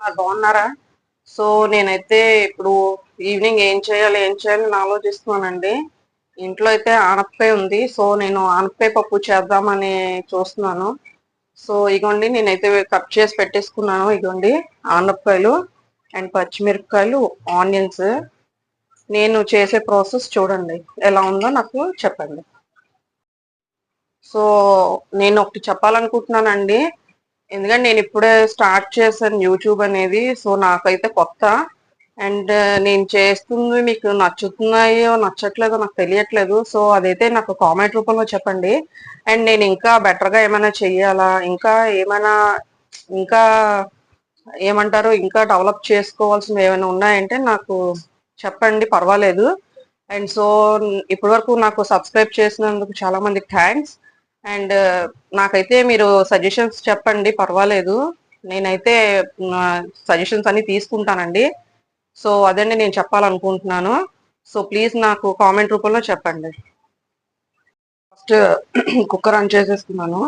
ఉన్నారు, బాగున్నారా? సో నేనైతే ఇప్పుడు ఈవినింగ్ ఏం చేయాలి ఏం చేయాలి అని ఆలోచిస్తున్నానండి. ఇంట్లో అయితే ఆనపకాయ ఉంది. సో నేను ఆనపకాయ పప్పు చేద్దామని చూస్తున్నాను. సో ఇగోండి నేనైతే కట్ చేసి పెట్టేసుకున్నాను. ఇగోండి ఆనపకాయలు అండ్ పచ్చిమిరపకాయలు ఆనియన్స్. నేను చేసే ప్రాసెస్ చూడండి. ఎలా ఉందో నాకు చెప్పండి. సో నేను ఒకటి చెప్పాలనుకుంటున్నానండి. ఎందుకంటే నేను ఇప్పుడే స్టార్ట్ చేశాను యూట్యూబ్ అనేది సో నాకైతే కొత్త. అండ్ uh, నేను చేస్తుంది మీకు నచ్చుతున్నాయో నచ్చట్లేదో నాకు తెలియట్లేదు. సో అదైతే నాకు కామెంట్ రూపంలో చెప్పండి. అండ్ నేను ఇంకా బెటర్గా ఏమైనా చెయ్యాలా? ఇంకా ఏమైనా ఇంకా ఏమంటారు? ఇంకా డెవలప్ చేసుకోవాల్సినవి ఏమైనా ఉన్నాయంటే నాకు చెప్పండి పర్వాలేదు. అండ్ సో ఇప్పటి వరకు నాకు సబ్స్క్రైబ్ చేసినందుకు చాలా మందికి థ్యాంక్స్ అండ్ నాకైతే మీరు సజెషన్స్ చెప్పండి పర్వాలేదు. నేనైతే సజెషన్స్ అన్ని తీసుకుంటానండి. సో అదండి నేను చెప్పాలనుకుంటున్నాను. సో ప్లీజ్ నాకు కామెంట్ రూపంలో చెప్పండి. ఫస్ట్ కుక్కర్ ఆన్ చేసేస్తున్నాను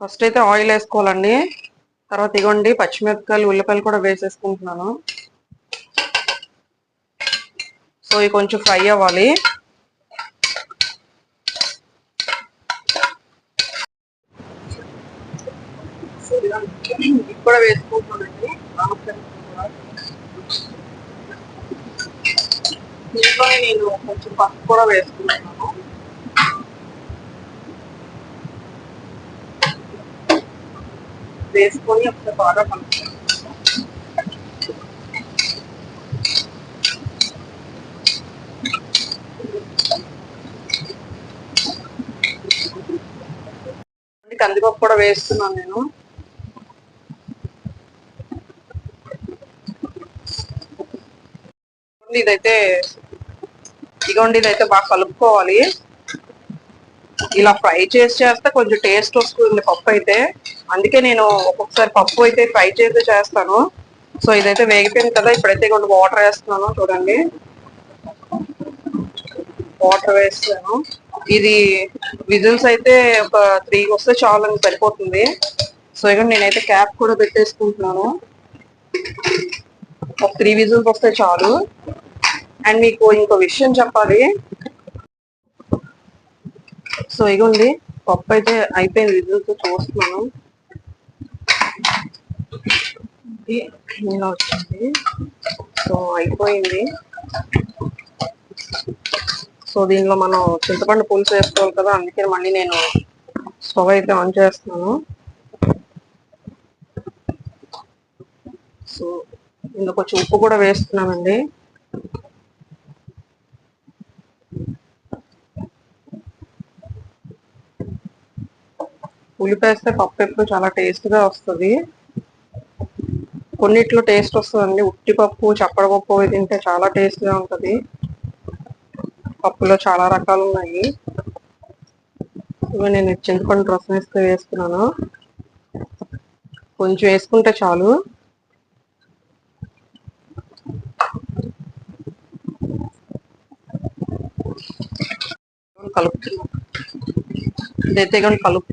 ఫస్ట్ అయితే ఆయిల్ వేసుకోవాలండి. తర్వాత ఇగోండి పచ్చిమిరపకాయలు ఉల్లిపాయలు కూడా వేసేసుకుంటున్నాను. సో ఇవి కొంచెం ఫ్రై అవ్వాలి. కూడా వేసుకుంటానండి దీంట్లో నేను కొంచెం పసుపు కూడా వేసుకున్నాను. వేసుకొని ఒకసారి బాగా కలుపుతాను కందిపప్పు కూడా వేస్తున్నాను నేను. ఇదైతే ఇగోండి ఇదైతే బాగా కలుపుకోవాలి. ఇలా ఫ్రై చేసి చేస్తే కొంచెం టేస్ట్ వస్తుంది పప్పు అయితే. అందుకే నేను ఒక్కొక్కసారి పప్పు అయితే ఫ్రై చేసి చేస్తాను. సో ఇదైతే వేగిపోయింది కదా ఇప్పుడైతే కొంచెం వాటర్ వేస్తున్నాను చూడండి. వాటర్ వేస్తాను ఇది విజిల్స్ అయితే ఒక త్రీ వస్తే చాలు అని సరిపోతుంది. సో ఇక్కడ నేనైతే క్యాప్ కూడా పెట్టేసుకుంటున్నాను. ఒక త్రీ విజిల్స్ వస్తే చాలు. అండ్ మీకు ఇంకో విషయం చెప్పాలి. సో ఇగోండి పప్పు అయితే అయిపోయింది విజిల్స్ చూస్తున్నాను. ఇలా వచ్చింది. సో అయిపోయింది. సో దీనిలో మనం చింతపండు పులుసు వేసుకోవాలి కదా అందుకే మళ్ళీ నేను స్టవ్ అయితే ఆన్ చేస్తున్నాను. సో ఇందులో కొంచెం ఉప్పు కూడా వేస్తున్నానండి. ఉల్లిపేస్తే పప్పు ఎప్పుడు చాలా టేస్ట్గా వస్తుంది. కొన్నిట్లో టేస్ట్ వస్తుందండి. ఉట్టి పప్పు పప్పు తింటే చాలా టేస్ట్గా ఉంటుంది. పప్పులో చాలా రకాలు ఉన్నాయి. ఇవి నేను చింతపండు రసం వేస్తే వేసుకున్నాను. కొంచెం వేసుకుంటే చాలు. కలుపుతున్నాను. ఇదైతే కానీ కలుపు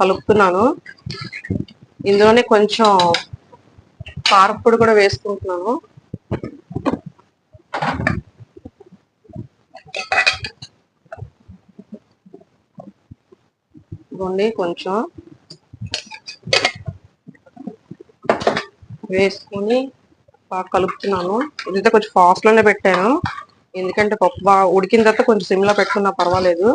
కలుపుతున్నాను. ఇందులోనే కొంచెం కారపొడి కూడా వేసుకుంటున్నాను. ఇవ్వండి కొంచెం. వేసుకొని బాగా కలుపుతున్నాను. ఇదైతే కొంచెం ఫాస్ట్లోనే పెట్టాను. ఎందుకంటే పప్పు బాగా ఉడికిన తర్వాత కొంచెం సిమ్లో పెట్టుకున్నా పర్వాలేదు.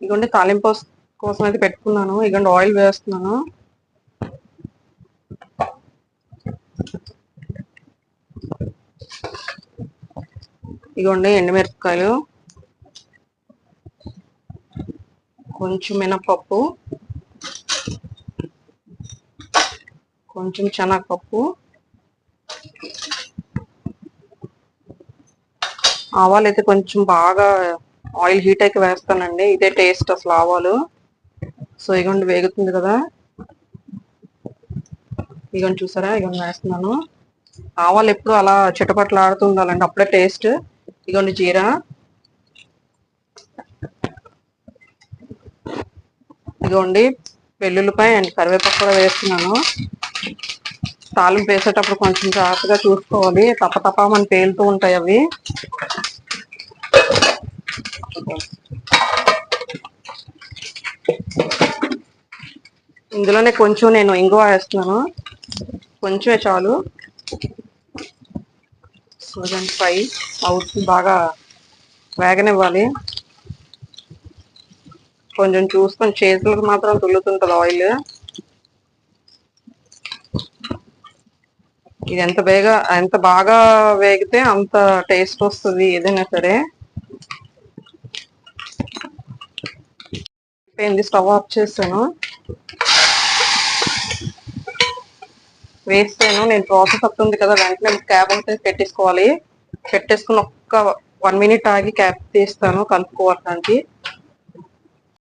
ఇదిగోండి తాలింపు కోసం అయితే పెట్టుకున్నాను. ఇదిగోండి ఆయిల్ వేస్తున్నాను. ఇదిగోండి ఎండుమిరపకాయలు. కొంచెం మినపప్పు. కొంచెం శనగపప్పు. ఆవాలు అయితే కొంచెం బాగా ఆయిల్ హీట్ అయితే వేస్తానండి. ఇదే టేస్ట్ అసలు ఆవాలు. సో ఇగోండి వేగుతుంది కదా. ఇగోండి చూసారా? ఇగోండి వేస్తున్నాను. ఆవాలు ఎప్పుడు అలా చిటపట్లు ఆడుతూ ఉండాలండి. అప్పుడే టేస్ట్ ఇగోండి చీర. ఇదిగోండి వెల్లుల్లిపాయ అండ్ కరివేపాకు కూడా వేస్తున్నాను. తాలింపు వేసేటప్పుడు కొంచెం జాగ్రత్తగా చూసుకోవాలి. తప్ప తప్ప మన పేలుతూ ఉంటాయి అవి. ఇందులోనే కొంచెం నేను ఇంగువ వేస్తున్నాను. కొంచెమే చాలు. సోజన్ ఫ్రై అవుతుంది బాగా వేగనివ్వాలి. కొంచెం చూసుకొని చేతులకు మాత్రం తుల్లుతుంటుంది ఆయిల్. ఇది ఎంత వేగా ఎంత బాగా వేగితే అంత టేస్ట్ వస్తుంది ఏదైనా సరే. అయిపోయింది స్టవ్ ఆఫ్ చేస్తాను వేస్తాను. నేను ప్రాసెస్ అవుతుంది కదా వెంటనే క్యాబ్ అయితే పెట్టేసుకోవాలి. పెట్టేసుకుని ఒక్క వన్ మినిట్ ఆగి క్యాప్ తీస్తాను కలుపుకోవడానికి.